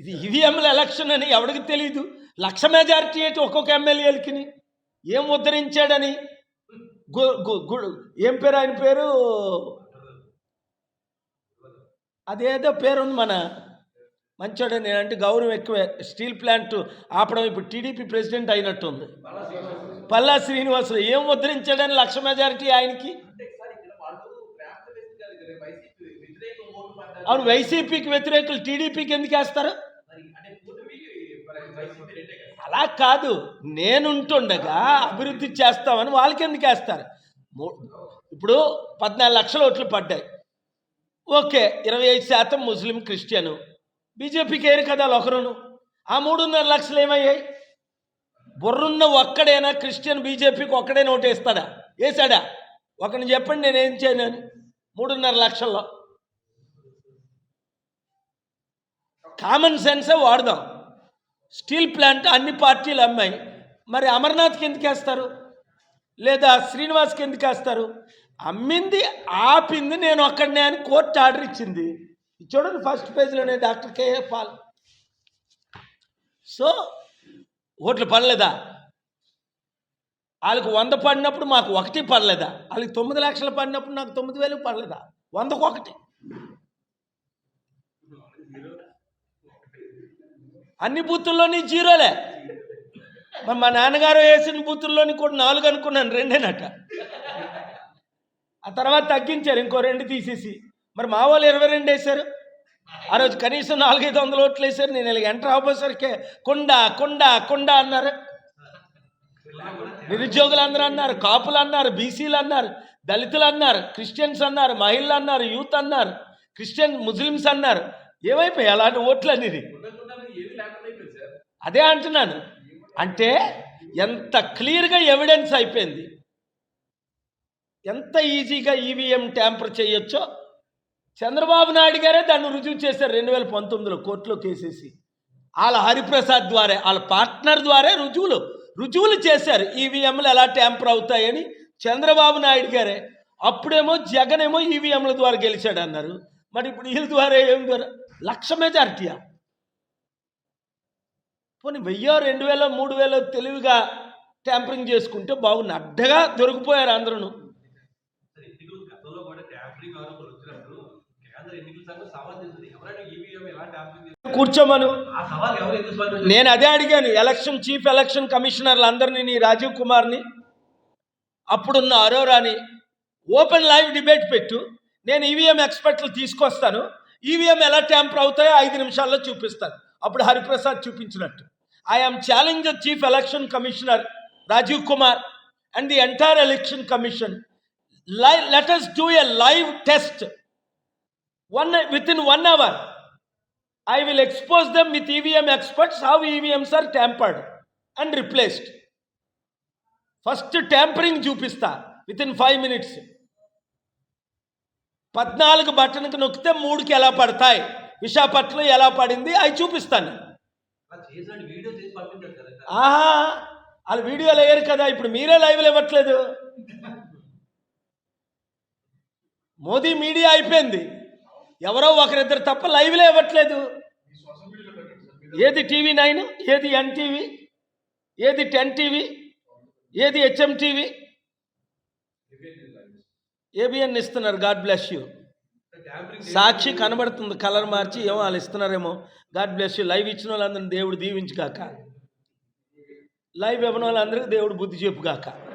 ఇది ఈవీఎంల ఎలక్షన్ అని ఎవరికి తెలియదు లక్ష మెజారిటీ ఏంటి ఒక్కొక్క ఎమ్మెల్యేలకి ఏం ఉద్ధరించాడని? ఏం పేరు ఆయన పేరు? అదేదో పేరు ఉంది మన మంచోడే నేనంటే గౌరవం ఎక్కువే. స్టీల్ ప్లాంట్ ఆపడం ఇప్పుడు టీడీపీ ప్రెసిడెంట్ అయినట్టుంది. పల్లా శ్రీనివాసులు ఏం ముద్రించాడని లక్ష మెజారిటీ ఆయనకి? అవును వైసీపీకి వ్యతిరేకులు టీడీపీకి ఎందుకు వేస్తారు అలా కాదు నేనుంటుండగా అభివృద్ధి చేస్తామని వాళ్ళకి ఎందుకు వేస్తారు ఇప్పుడు పద్నాలుగు లక్షల ఓట్లు పడ్డాయి. ఓకే ఇరవై ఐదు శాతం ముస్లిం క్రిస్టియను. బీజేపీకి ఏరు కదా ఒకరును. ఆ మూడున్నర లక్షలు ఏమయ్యాయి? బుర్రున్న ఒక్కడైనా క్రిస్టియన్ బీజేపీకి ఒక్కడైనా ఓటు వేస్తాడా వేసాడా ఒకరిని చెప్పండి నేనేం చేయను మూడున్నర లక్షల్లో. కామన్ సెన్సే వాడదాం. స్టీల్ ప్లాంట్ అన్ని పార్టీలు అమ్మాయి. మరి అమర్నాథ్కి ఎందుకు వేస్తారు? లేదా శ్రీనివాస్కి ఎందుకు వేస్తారు? అమ్మింది ఆపింది నేను ఒక్కడనే అని కోర్టు ఆర్డర్ ఇచ్చింది. చూడండి first పేజ్లోనే doctor K A Paul. So ఓట్లు పడలేదా? వాళ్ళకి వంద పడినప్పుడు మాకు ఒకటి పడలేదా? వాళ్ళకి తొమ్మిది లక్షలు పడినప్పుడు నాకు తొమ్మిది వేలు పడలేదా? వందకు ఒకటి. అన్ని బూతుల్లోని జీరోలే. మరి మా నాన్నగారు వేసిన బూతుల్లోని కూడా నాలుగు అనుకున్నాను రెండేనట. ఆ తర్వాత తగ్గించారు ఇంకో రెండు తీసేసి. మరి మా వాళ్ళు ఇరవై రెండు వేశారు. ఆ రోజు కనీసం నాలుగైదు వందల ఓట్లు వేశారు. నేను ఇలా ఎంటర్ అవ్వసరికే కొండ కొండ కొండ అన్నారు. నిరుద్యోగులు అందరూ అన్నారు కాపులు అన్నారు బీసీలు అన్నారు దళితులు అన్నారు క్రిస్టియన్స్ అన్నారు మహిళలు అన్నారు యూత్ అన్నారు క్రిస్టియన్ ముస్లిమ్స్ అన్నారు. ఏమైపోయాయి అలాంటి ఓట్లు అనేది అదే అంటున్నాను. అంటే ఎంత క్లియర్గా ఎవిడెన్స్ అయిపోయింది. ఎంత ఈజీగా ఈవీఎం ట్యాంపర్ చేయొచ్చో. చంద్రబాబు నాయుడు గారే దాన్ని రుజువు చేశారు రెండు వేల పంతొమ్మిదిలో కోర్టులో కేసేసి. వాళ్ళ హరిప్రసాద్ ద్వారా వాళ్ళ పార్ట్నర్ ద్వారా రుజువులు రుజువులు చేశారు. ఈవీఎంలు ఎలా ట్యాంపర్ అవుతాయని చంద్రబాబు నాయుడు గారే. అప్పుడేమో జగన్ ఏమో ఈవీఎంల ద్వారా గెలిచాడు అన్నారు మరి ఇప్పుడు వీళ్ళ ద్వారా ఏం ద్వారా? లక్ష మెజార్టీయా? పోనీ వెయ్యో రెండు వేలో మూడు వేలో తెలివిగా ట్యాంపరింగ్ చేసుకుంటే బాగుంది అడ్డగా దొరికిపోయారు అందరూ కూర్చోమను. నేను అదే అడిగాను. ఎలక్షన్ చీఫ్ ఎలక్షన్ కమిషనర్లు అందరినీ నీ రాజీవ్ కుమార్ని అప్పుడున్న అరోరాని ఓపెన్ లైవ్ డిబేట్ పెట్టు. నేను ఈవీఎం ఎక్స్పర్ట్లు తీసుకొస్తాను. ఈవీఎం ఎలా ట్యాంపర్ అవుతాయో ఐదు నిమిషాల్లో చూపిస్తాను. అప్పుడు హరిప్రసాద్ చూపించినట్టు. I'm challenge chief election commissioner Rajiv Kumar and the entire election commission live let do a live test one within one hour I will expose them with EVM experts how EVMs are tampered and replaced first tampering చూపిస్తా within five minutes పద్నాలుగు బటన్కి నొక్కితే మూడుకి ఎలా పడతాయి? విశాఖపట్నం ఎలా పడింది? అవి చూపిస్తాను. ఆహా వాళ్ళు వీడియోలు వేయరు కదా ఇప్పుడు మీరే లైవ్లు ఇవ్వట్లేదు. మోదీ మీడియా అయిపోయింది. ఎవరో ఒకరిద్దరు తప్ప లైవ్లే ఇవ్వట్లేదు. ఏది టీవీ నైన్ ఏది ఎన్టీవీ ఏది టెన్ టీవీ ఏది హెచ్ఎం టీవీ? ఏబిఎన్ ఇస్తున్నారు గాడ్ బ్లెస్ యూ. సాక్షి కనబడుతుంది కలర్ మార్చి ఏమో వాళ్ళు ఇస్తున్నారేమో. గాడ్ బ్లెస్ యూ లైవ్ ఇచ్చిన వాళ్ళందరినీ దేవుడు దీవించుగాక. లైవ్ ఇవ్వని వాళ్ళందరికీ దేవుడు బుద్ధి చెప్పుగాక.